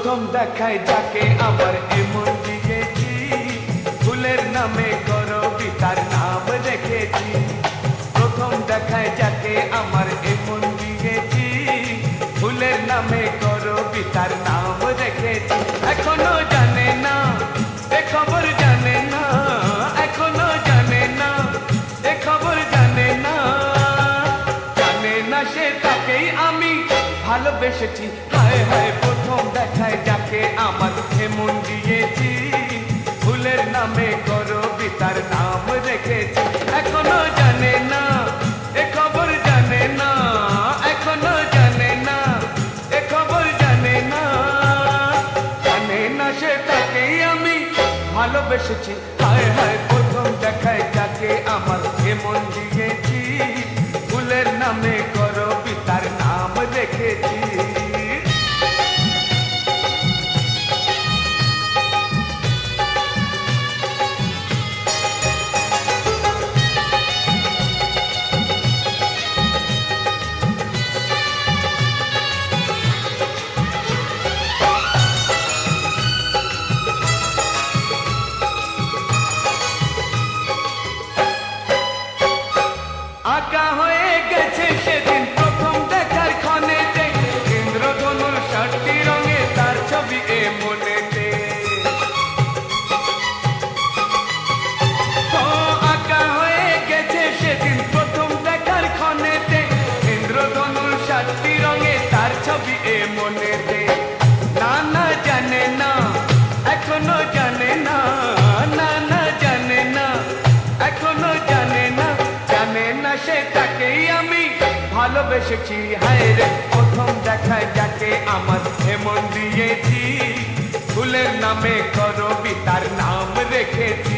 প্রথম দেখায় যাকে আমার এমন দিয়েছি ফুলের নামে করবি তার নাম রেখেছি প্রথম দেখায় যাকে আমার এমন দিয়েছি ফুলের নামে করবি তার নাম রেখেছি এখনও জানে না, এ খবর জানে না, এখনও জানে না, এ খবর জানে না। জানে না সে তাকেই আমি ভালোবেসেছি। হায় হায় প্রথম দেখায় যাকে আমার এমন দিয়েছি। ফুলের নামে করবি তার নাম রেখেছি। এখনও জানে না, এ খবর জানে না, এখনও জানে না, এ খবর জানে না। জানে না সে তাকেই আমি ভালোবেসেছি। হায় হায়, প্রথম দেখায় যাকে আমার এমন দিয়েছি। ফুলের নামে করবি ভালোবেসেছি হায় রে, প্রথম দেখায় যাকে আমার এমন দিয়েছি। ফুলের নামে করবি তার নাম রেখেছি।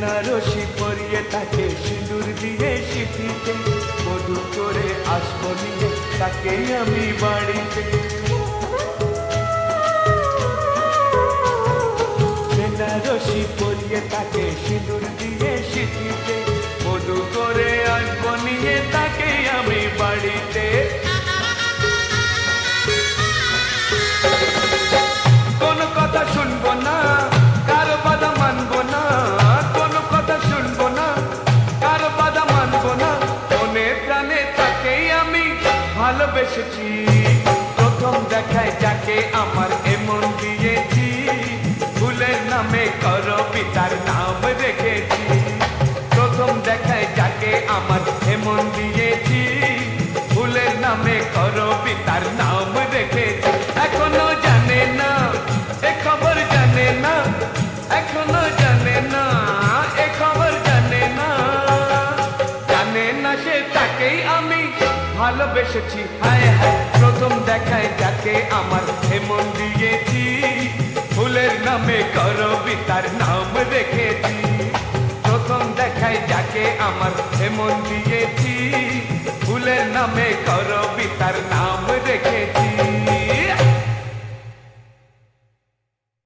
বেনারসি পরিয়ে তাকে সিঁদুর দিয়ে সিটিতে মধু করে আসব নিয়ে তাকে আমি বাড়িতে। বেনারসি পরিয়ে তাকে সিঁদুর দিয়ে সিটিতে মধু করে আসব নিয়ে তাকে আমি বাড়িতে। ভালোবেসেছি প্রথম দেখায় যাকে আমার এমন দিয়েছি। ফুলের নামে করবি তার নাম রেখেছি। প্রথম দেখায় যাকে আমার এমন দিয়েছি। ফুলের নামে করবি তার নাম রেখেছি। এখনও জানে না, এ খবর জানে না, এখনও জানে ভালোবেসেছি হায় হায়, প্রথম দেখায় যাকে আমার এমন দিয়েছি। ফুলের নামে করবি তার নাম রেখেছি। প্রথম দেখায় যাকে আমার এমন দিয়েছি। ফুলের নামে করবি তার নাম